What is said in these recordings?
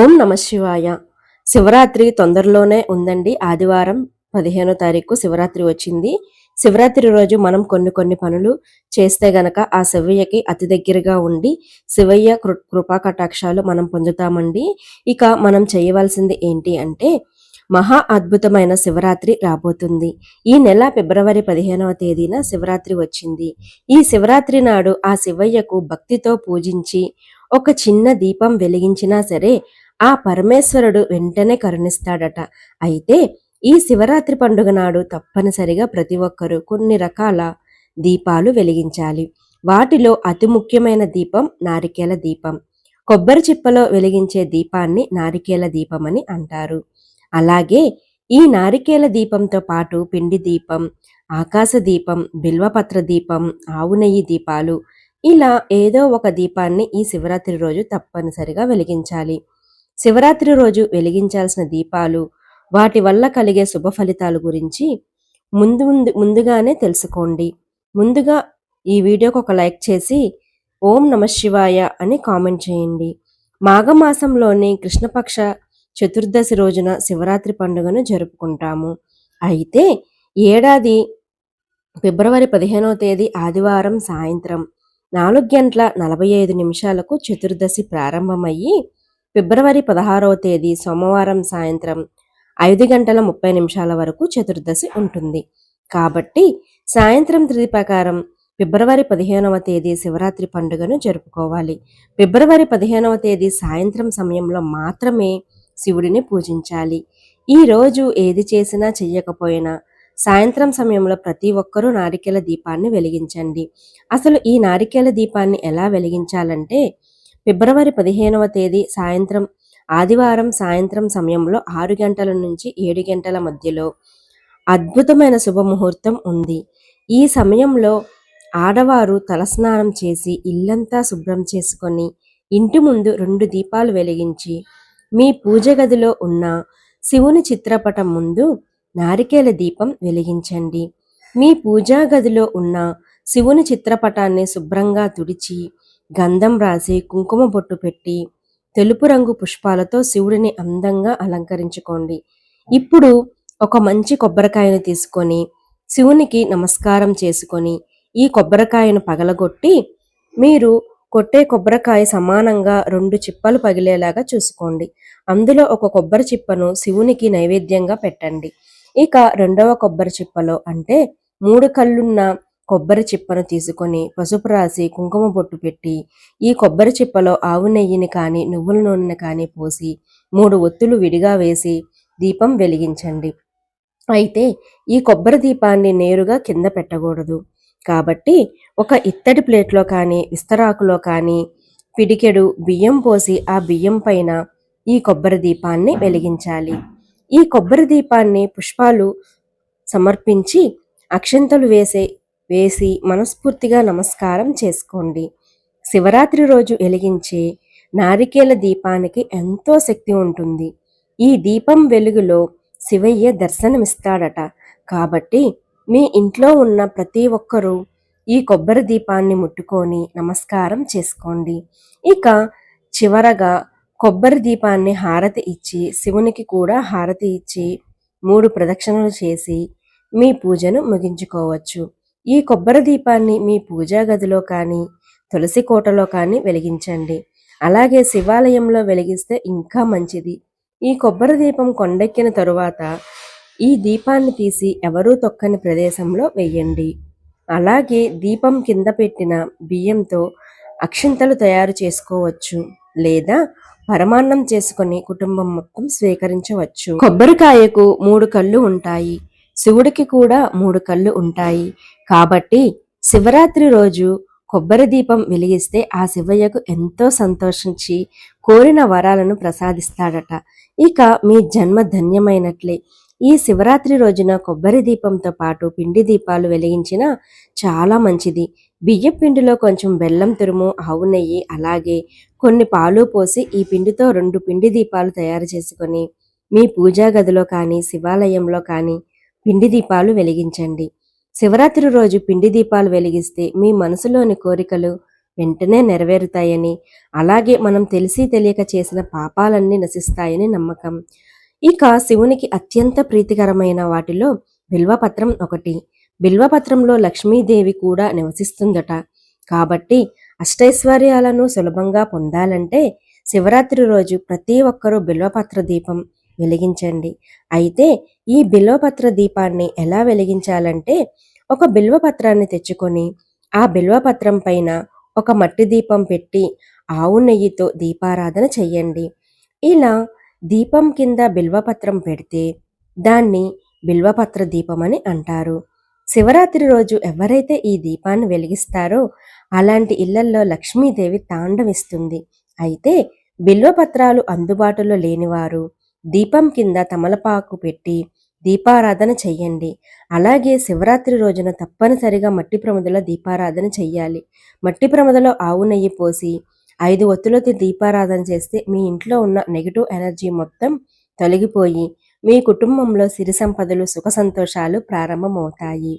ఓం నమ శివాయ. శివరాత్రి తొందరలోనే ఉందండి. ఆదివారం పదిహేనో తారీఖు శివరాత్రి వచ్చింది. శివరాత్రి రోజు మనం కొన్ని కొన్ని పనులు చేస్తే గనక ఆ శివయ్యకి అతి దగ్గరగా ఉండి శివయ్య కృ- కృపా కటాక్షాలు మనం పొందుతామండి. ఇక మనం చేయవలసింది ఏంటి అంటే మహా అద్భుతమైన శివరాత్రి రాబోతుంది. ఈ నెల ఫిబ్రవరి పదిహేనవ తేదీన శివరాత్రి వచ్చింది. ఈ శివరాత్రి నాడు ఆ శివయ్యకు భక్తితో పూజించి ఒక చిన్న దీపం వెలిగించినా సరే ఆ పరమేశ్వరుడు వెంటనే కరుణిస్తాడట. అయితే ఈ శివరాత్రి పండుగ నాడు తప్పనిసరిగా ప్రతి ఒక్కరూ కొన్ని రకాల దీపాలు వెలిగించాలి. వాటిలో అతి ముఖ్యమైన దీపం నారికేల దీపం. కొబ్బరి చిప్పలో వెలిగించే దీపాన్ని నారికేల దీపం అని అంటారు. అలాగే ఈ నారికేల దీపంతో పాటు పిండి దీపం ఆకాశ దీపం బిల్వపత్ర దీపం ఆవు నెయ్యి దీపాలు ఇలా ఏదో ఒక దీపాన్ని ఈ శివరాత్రి రోజు తప్పనిసరిగా వెలిగించాలి. శివరాత్రి రోజు వెలిగించాల్సిన దీపాలు వాటి వల్ల కలిగే శుభ ఫలితాల గురించి ముందు ముందు ముందుగానే తెలుసుకోండి. ముందుగా ఈ వీడియోకి ఒక లైక్ చేసి ఓం నమ శివాయ అని కామెంట్ చేయండి. మాఘమాసంలోని కృష్ణపక్ష చతుర్దశి రోజున శివరాత్రి పండుగను జరుపుకుంటాము. అయితే ఏడాది ఫిబ్రవరి పదిహేనవ తేదీ ఆదివారం సాయంత్రం నాలుగు గంటల నలభై ఐదు నిమిషాలకు చతుర్దశి ప్రారంభమయ్యి ఫిబ్రవరి పదహారవ తేదీ సోమవారం సాయంత్రం ఐదు గంటల ముప్పై నిమిషాల వరకు చతుర్దశి ఉంటుంది. కాబట్టి సాయంత్రం తిథి ప్రకారం ఫిబ్రవరి పదిహేనవ తేదీ శివరాత్రి పండుగను జరుపుకోవాలి. ఫిబ్రవరి పదిహేనవ తేదీ సాయంత్రం సమయంలో మాత్రమే శివుడిని పూజించాలి. ఈ రోజు ఏది చేసినా చెయ్యకపోయినా సాయంత్రం సమయంలో ప్రతి ఒక్కరూ నారికేల దీపాన్ని వెలిగించండి. అసలు ఈ నారికేల దీపాన్ని ఎలా వెలిగించాలంటే ఫిబ్రవరి పదిహేనవ తేదీ సాయంత్రం ఆదివారం సాయంత్రం సమయంలో ఆరు గంటల నుంచి ఏడు గంటల మధ్యలో అద్భుతమైన శుభముహూర్తం ఉంది. ఈ సమయంలో ఆడవారు తలస్నానం చేసి ఇల్లంతా శుభ్రం చేసుకొని ఇంటి ముందు రెండు దీపాలు వెలిగించి మీ పూజ గదిలో ఉన్న శివుని చిత్రపటం ముందు నారికేల దీపం వెలిగించండి. మీ పూజా గదిలో ఉన్న శివుని చిత్రపటాన్ని శుభ్రంగా తుడిచి గంధం రాసి కుంకుమ బొట్టు పెట్టి తెలుపు రంగు పుష్పాలతో శివుడిని అందంగా అలంకరించుకోండి. ఇప్పుడు ఒక మంచి కొబ్బరికాయను తీసుకొని శివునికి నమస్కారం చేసుకొని ఈ కొబ్బరికాయను పగలగొట్టి మీరు కొట్టే కొబ్బరికాయ సమానంగా రెండు చిప్పలు పగిలేలాగా చూసుకోండి. అందులో ఒక కొబ్బరి చిప్పను శివునికి నైవేద్యంగా పెట్టండి. ఇక రెండవ కొబ్బరి చిప్పలో అంటే మూడు కళ్ళున్న కొబ్బరి చిప్పను తీసుకొని పసుపు రాసి కుంకుమ బొట్టు పెట్టి ఈ కొబ్బరి చిప్పలో ఆవు నెయ్యిని కానీ నువ్వుల నూనెని కానీ పోసి మూడు ఒత్తులు విడిగా వేసి దీపం వెలిగించండి. అయితే ఈ కొబ్బరి దీపాన్ని నేరుగా కింద పెట్టకూడదు. కాబట్టి ఒక ఇత్తడి ప్లేట్లో కానీ విస్తరాకులో కానీ పిడికెడు బియ్యం పోసి ఆ బియ్యం పైన ఈ కొబ్బరి దీపాన్ని వెలిగించాలి. ఈ కొబ్బరి దీపాన్ని పుష్పాలు సమర్పించి అక్షంతలు వేసే వేసి మనస్ఫూర్తిగా నమస్కారం చేసుకోండి. శివరాత్రి రోజు వెలిగించే నారికేల దీపానికి ఎంతో శక్తి ఉంటుంది. ఈ దీపం వెలుగులో శివయ్య దర్శనమిస్తాడట. కాబట్టి మీ ఇంట్లో ఉన్న ప్రతి ఒక్కరూ ఈ కొబ్బరి దీపాన్ని ముట్టుకొని నమస్కారం చేసుకోండి. ఇక చివరగా కొబ్బరి దీపాన్ని హారతి ఇచ్చి శివునికి కూడా హారతి ఇచ్చి మూడు ప్రదక్షిణలు చేసి మీ పూజను ముగించుకోవచ్చు. ఈ కొబ్బరి దీపాన్ని మీ పూజా గదిలో కానీ తులసి కోటలో కానీ వెలిగించండి. అలాగే శివాలయంలో వెలిగిస్తే ఇంకా మంచిది. ఈ కొబ్బరి దీపం కొండెక్కిన తరువాత ఈ దీపాన్ని తీసి ఎవరూ తొక్కని ప్రదేశంలో వెయ్యండి అలాగే దీపం కింద పెట్టిన బియ్యంతో అక్షింతలు తయారు చేసుకోవచ్చు లేదా పరమాన్నం చేసుకొని కుటుంబం మొత్తం స్వీకరించవచ్చు. కొబ్బరికాయకు మూడు కళ్ళు ఉంటాయి. శివుడికి కూడా మూడు కళ్ళు ఉంటాయి. కాబట్టి శివరాత్రి రోజు కొబ్బరి దీపం వెలిగిస్తే ఆ శివయ్యకు ఎంతో సంతోషించి కోరిన వరాలను ప్రసాదిస్తాడట. ఇక మీ జన్మ ధన్యమైనట్లే. ఈ శివరాత్రి రోజున కొబ్బరి దీపంతో పాటు పిండి దీపాలు వెలిగించిన చాలా మంచిది. బియ్య పిండిలో కొంచెం బెల్లం తురుము ఆవు నెయ్యి అలాగే కొన్ని పాలు పోసి ఈ పిండితో రెండు పిండి దీపాలు తయారు చేసుకొని మీ పూజా గదిలో కానీ శివాలయంలో కానీ పిండి దీపాలు వెలిగించండి. శివరాత్రి రోజు పిండి దీపాలు వెలిగిస్తే మీ మనసులోని కోరికలు వెంటనే నెరవేరుతాయని అలాగే మనం తెలిసి తెలియక చేసిన పాపాలన్నీ నశిస్తాయని నమ్మకం. ఇక శివునికి అత్యంత ప్రీతికరమైన వాటిలో బిల్వపత్రం ఒకటి. బిల్వపత్రంలో లక్ష్మీదేవి కూడా నివసిస్తుందట. కాబట్టి అష్టైశ్వర్యాలను సులభంగా పొందాలంటే శివరాత్రి రోజు ప్రతి ఒక్కరూ బిల్వపత్ర దీపం వెలిగించండి. అయితే ఈ బిల్వపత్ర దీపాన్ని ఎలా వెలిగించాలంటే ఒక బిల్వపత్రాన్ని తెచ్చుకొని ఆ బిల్వపత్రం పైన ఒక మట్టి దీపం పెట్టి ఆవు నెయ్యితో దీపారాధన చెయ్యండి. ఇలా దీపం కింద బిల్వపత్రం పెడితే దాన్ని బిల్వపత్ర దీపం అని అంటారు. శివరాత్రి రోజు ఎవరైతే ఈ దీపాన్ని వెలిగిస్తారో అలాంటి ఇళ్ళల్లో లక్ష్మీదేవి తాండవిస్తుంది. అయితే బిల్వపత్రాలు అందుబాటులో లేనివారు దీపం కింద తమలపాకు పెట్టి దీపారాధన చెయ్యండి. అలాగే శివరాత్రి రోజున తప్పనిసరిగా మట్టి ప్రమదల దీపారాధన చెయ్యాలి. మట్టి ప్రమదలో ఆవు నెయ్యి పోసి ఐదు ఒత్తులతో దీపారాధన చేస్తే మీ ఇంట్లో ఉన్న నెగిటివ్ ఎనర్జీ మొత్తం తొలగిపోయి మీ కుటుంబంలో సిరి సంపదలు సుఖ సంతోషాలు ప్రారంభమవుతాయి.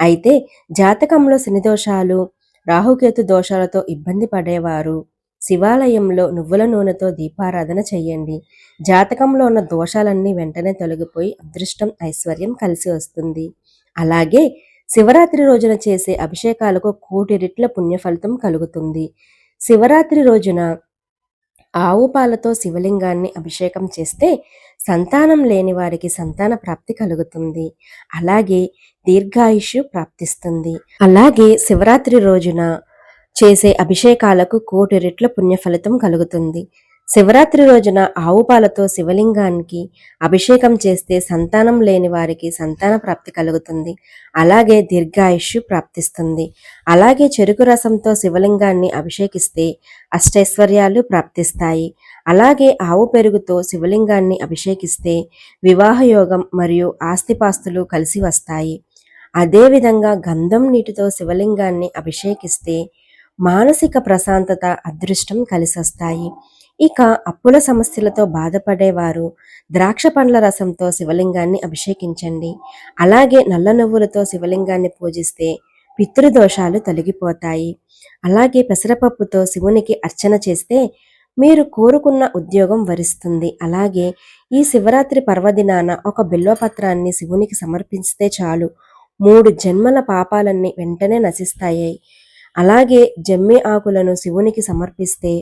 అయితే జాతకంలో శని దోషాలు రాహుకేతు దోషాలతో ఇబ్బంది పడేవారు శివాలయంలో నువ్వుల నూనెతో దీపారాధన చెయ్యండి. జాతకంలో ఉన్న దోషాలన్నీ వెంటనే తొలగిపోయి అదృష్టం ఐశ్వర్యం కలిసి వస్తుంది. అలాగే శివరాత్రి రోజున చేసే అభిషేకాలకు కోటి రెట్ల పుణ్యఫలితం కలుగుతుంది. శివరాత్రి రోజున ఆవు పాలతో శివలింగాన్ని అభిషేకం చేస్తే సంతానం లేని వారికి సంతాన ప్రాప్తి కలుగుతుంది. అలాగే దీర్ఘాయుష్యు ప్రాప్తిస్తుంది. అలాగే శివరాత్రి రోజున చేసే అభిషేకాలకు కోటి రెట్ల పుణ్యఫలితం కలుగుతుంది. శివరాత్రి రోజున ఆవు పాలతో శివలింగానికి అభిషేకం చేస్తే సంతానం లేని వారికి సంతాన ప్రాప్తి కలుగుతుంది. అలాగే దీర్ఘాయుష్యు ప్రాప్తిస్తుంది. అలాగే చెరుకు రసంతో శివలింగాన్ని అభిషేకిస్తే అష్టైశ్వర్యాలు ప్రాప్తిస్తాయి. అలాగే ఆవు పెరుగుతో శివలింగాన్ని అభిషేకిస్తే వివాహ యోగం మరియు ఆస్తిపాస్తులు కలిసి వస్తాయి. అదేవిధంగా గంధం నీటితో శివలింగాన్ని అభిషేకిస్తే మానసిక ప్రశాంతత అదృష్టం కలిసొస్తాయి. ఇక అప్పుల సమస్యలతో బాధపడేవారు ద్రాక్ష పండ్ల రసంతో శివలింగాన్ని అభిషేకించండి. అలాగే నల్ల నువ్వులతో శివలింగాన్ని పూజిస్తే పితృదోషాలు తొలగిపోతాయి. అలాగే పెసరపప్పుతో శివునికి అర్చన చేస్తే మీరు కోరుకున్న ఉద్యోగం వరిస్తుంది. అలాగే ఈ శివరాత్రి పర్వదినాన ఒక బిల్వపత్రాన్ని శివునికి సమర్పిస్తే చాలు. మూడు జన్మల పాపాలన్నీ వెంటనే నశిస్తాయి. అలాగే జమ్మి ఆకులను శివునికి సమర్పిస్తే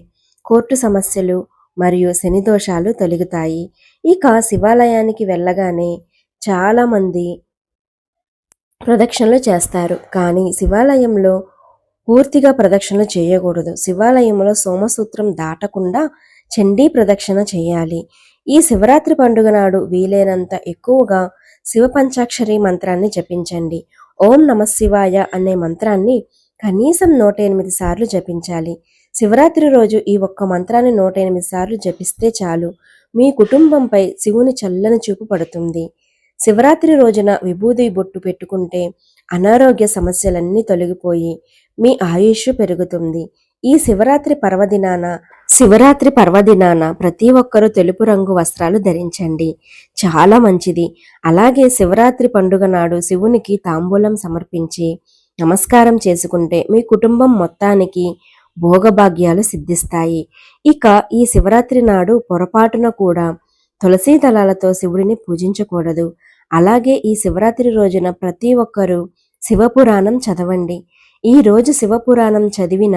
కోర్టు సమస్యలు మరియు శని దోషాలు తొలగుతాయి. ఇక శివాలయానికి వెళ్ళగానే చాలామంది ప్రదక్షిణలు చేస్తారు. కానీ శివాలయంలో పూర్తిగా ప్రదక్షిణలు చేయకూడదు. శివాలయంలో సోమసూత్రం దాటకుండా చండీ ప్రదక్షిణ చేయాలి. ఈ శివరాత్రి పండుగ నాడు వీలైనంత ఎక్కువగా శివ పంచాక్షరి మంత్రాన్ని జపించండి. ఓం నమ శివాయ అనే మంత్రాన్ని కనీసం నూట ఎనిమిది సార్లు జపించాలి. శివరాత్రి రోజు ఈ ఒక్క మంత్రాన్ని నూట ఎనిమిది సార్లు జపిస్తే చాలు. మీ కుటుంబంపై శివుని చల్లని చూపు పడుతుంది. శివరాత్రి రోజున విభూది బొట్టు పెట్టుకుంటే అనారోగ్య సమస్యలన్నీ తొలగిపోయి మీ ఆయుష్ పెరుగుతుంది. ఈ శివరాత్రి పర్వదినాన శివరాత్రి పర్వదినాన ప్రతి ఒక్కరూ తెలుపు రంగు వస్త్రాలు ధరించండి. చాలా మంచిది. అలాగే శివరాత్రి పండుగ నాడు శివునికి తాంబూలం సమర్పించి నమస్కారం చేసుకుంటే మీ కుటుంబం మొత్తానికి భోగభాగ్యాలు సిద్ధిస్తాయి. ఇక ఈ శివరాత్రి నాడు పొరపాటున కూడా తులసీ దళాలతో శివుడిని పూజించకూడదు. అలాగే ఈ శివరాత్రి రోజున ప్రతి ఒక్కరూ శివపురాణం చదవండి. ఈ రోజు శివపురాణం చదివిన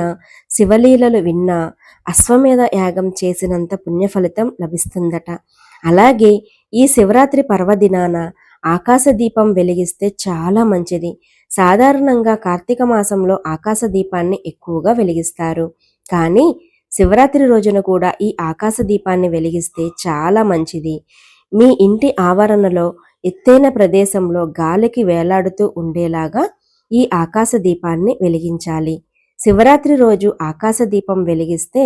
శివలీలలు విన్న అశ్వమేధ యాగం చేసినంత పుణ్యఫలితం లభిస్తుందట. అలాగే ఈ శివరాత్రి పర్వదినాన ఆకాశ దీపం వెలిగిస్తే చాలా మంచిది. సాధారణంగా కార్తీక మాసంలో ఆకాశ దీపాన్ని ఎక్కువగా వెలిగిస్తారు. కానీ శివరాత్రి రోజున కూడా ఈ ఆకాశ దీపాన్ని వెలిగిస్తే చాలా మంచిది. మీ ఇంటి ఆవరణలో ఎత్తైన ప్రదేశంలో గాలికి వేలాడుతూ ఉండేలాగా ఈ ఆకాశ దీపాన్ని వెలిగించాలి. శివరాత్రి రోజు ఆకాశ దీపం వెలిగిస్తే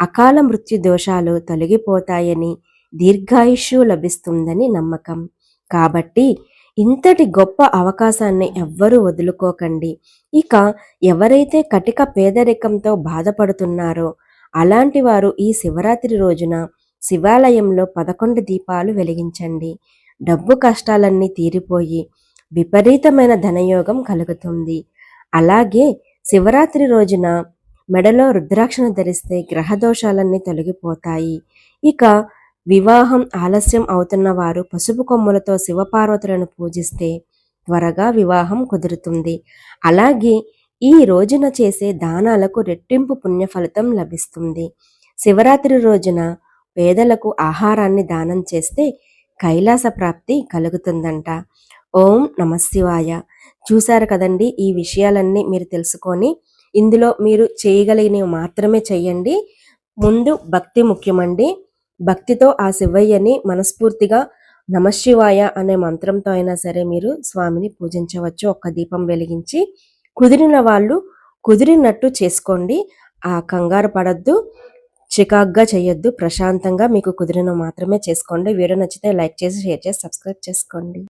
అకాల మృత్యు దోషాలు తొలగిపోతాయని దీర్ఘాయుష్యు లభిస్తుందని నమ్మకం. కాబట్టి ఇంతటి గొప్ప అవకాశాన్ని ఎవ్వరూ వదులుకోకండి. ఇక ఎవరైతే కటిక పేదరికంతో బాధపడుతున్నారో అలాంటి వారు ఈ శివరాత్రి రోజున శివాలయంలో పదకొండు దీపాలు వెలిగించండి. డబ్బు కష్టాలన్నీ తీరిపోయి విపరీతమైన ధనయోగం కలుగుతుంది. అలాగే శివరాత్రి రోజున మెడలో రుద్రాక్షను ధరిస్తే గ్రహ దోషాలన్నీ తొలగిపోతాయి. ఇక వివాహం ఆలస్యం అవుతున్న వారు పసుపు కొమ్ములతో శివపార్వతులను పూజిస్తే త్వరగా వివాహం కుదురుతుంది. అలాగే ఈ రోజున చేసే దానాలకు రెట్టింపు పుణ్య ఫలితం లభిస్తుంది. శివరాత్రి రోజున పేదలకు ఆహారాన్ని దానం చేస్తే కైలాస ప్రాప్తి కలుగుతుందంట. ఓం నమశివాయ చూశారు కదండి ఈ విషయాలన్నీ మీరు తెలుసుకొని ఇందులో మీరు చేయగలిగినవి మాత్రమే చేయండి. ముందు భక్తి ముఖ్యమండి. భక్తితో ఆ శివయ్యని మనస్ఫూర్తిగా నమశివాయ అనే మంత్రంతో అయినా సరే మీరు స్వామిని పూజించవచ్చు. ఒక్క దీపం వెలిగించి కుదిరిన వాళ్ళు కుదిరినట్టు చేసుకోండి. ఆ కంగారు పడద్దు చికాగ్గా చేయొద్దు ప్రశాంతంగా మీకు కుదిరిన మాత్రమే చేసుకోండి. వీడియో నచ్చితే లైక్ చేసి షేర్ చేసి సబ్స్క్రైబ్ చేసుకోండి.